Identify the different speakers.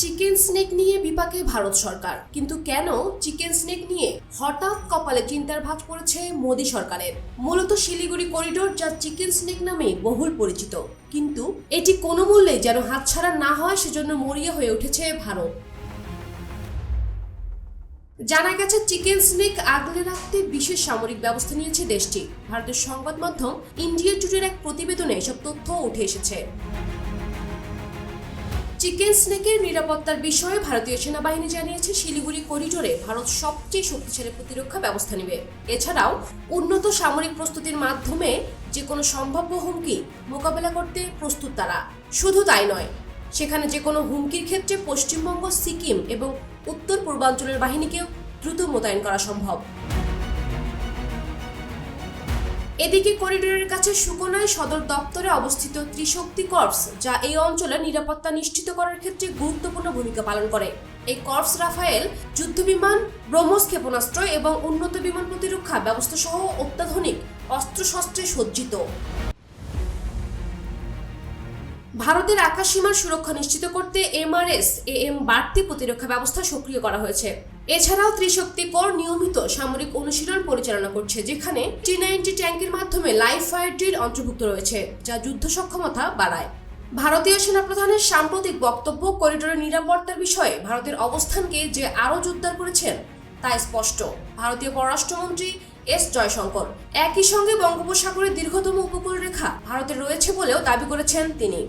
Speaker 1: Chicken snake নিয়ে বিপাকে ভারত সরকার। কিন্তু কেন চিকেন স্নেক নিয়ে হঠাৎ কপালে চিন্তার ভাঁজ পড়েছে মোদী সরকারের? মূলত শিলিগুড়ি করিডোর যা চিকেন স্নেক নামে বহুল পরিচিত। কিন্তু এটি কোনো মূল্যে যেন হাতছাড়া না হয় সেজন্য মরিয়া হয়ে উঠেছে ভারত। জানা গেছে, চিকেন স্নেক আগলে রাখতে বিশেষ সামরিক ব্যবস্থা নিয়েছে দেশটি। ভারতের সংবাদ মাধ্যম ইন্ডিয়া টুডের এক প্রতিবেদনে এসব তথ্য উঠে এসেছে। চিকেন স্নেকের নিরাপত্তার বিষয়ে ভারতীয় সেনাবাহিনী জানিয়েছে, শিলিগুড়ি করিডোরে ভারত সবচেয়ে শক্তিশালী প্রতিরক্ষা ব্যবস্থা নেবে। এছাড়াও, উন্নত সামরিক প্রস্তুতির মাধ্যমে যে কোনো সম্ভাব্য হুমকি মোকাবেলা করতে প্রস্তুত তারা। শুধু তাই নয়, সেখানে যে কোনো হুমকির ক্ষেত্রে পশ্চিমবঙ্গ, সিকিম এবং উত্তর পূর্বাঞ্চলের বাহিনীকেও দ্রুত মোতায়েন করা সম্ভব। এদিকে করিডোরের কাছে সুকনায় সদর দপ্তরে অবস্থিত ত্রিশক্তি কর্পস, যা এই অঞ্চলের নিরাপত্তা নিশ্চিত করার ক্ষেত্রে গুরুত্বপূর্ণ ভূমিকা পালন করে। এই কর্পস রাফায়েল, যুদ্ধবিমান, ব্রহ্মস ক্ষেপণাস্ত্র এবং উন্নত বিমান প্রতিরক্ষা ব্যবস্থা সহ অত্যাধুনিক অস্ত্রশস্ত্রে সজ্জিত। ভারতের আকাশসীমার সুরক্ষা নিশ্চিত করতে এমআরএস এ এম বাড়তি প্রতিরক্ষা ব্যবস্থা সক্রিয় করা হয়েছে। এছাড়াও ত্রিশক্তি কোর নিয়মিত সামরিক অনুশীলন পরিচালনা করছে, যেখানে টি নাইনটি ট্যাঙ্কের মাধ্যমে লাইফ ফায়ার ড্রিল অন্তর্ভুক্ত রয়েছে, যা যুদ্ধ সক্ষমতা বাড়ায়। ভারতীয় সেনাপ্রধানের সাম্প্রতিক বক্তব্য করিডোরের নিরাপত্তার বিষয়ে ভারতের অবস্থানকে যে আরও জোরদার করেছেন, তা স্পষ্ট। ভারতীয় পররাষ্ট্রমন্ত্রী এস জয়শঙ্কর, একই সঙ্গে বঙ্গোপসাগরের দীর্ঘতম উপকূল রেখা ভারতে রয়েছে বলেও দাবি করেছেন তিনি।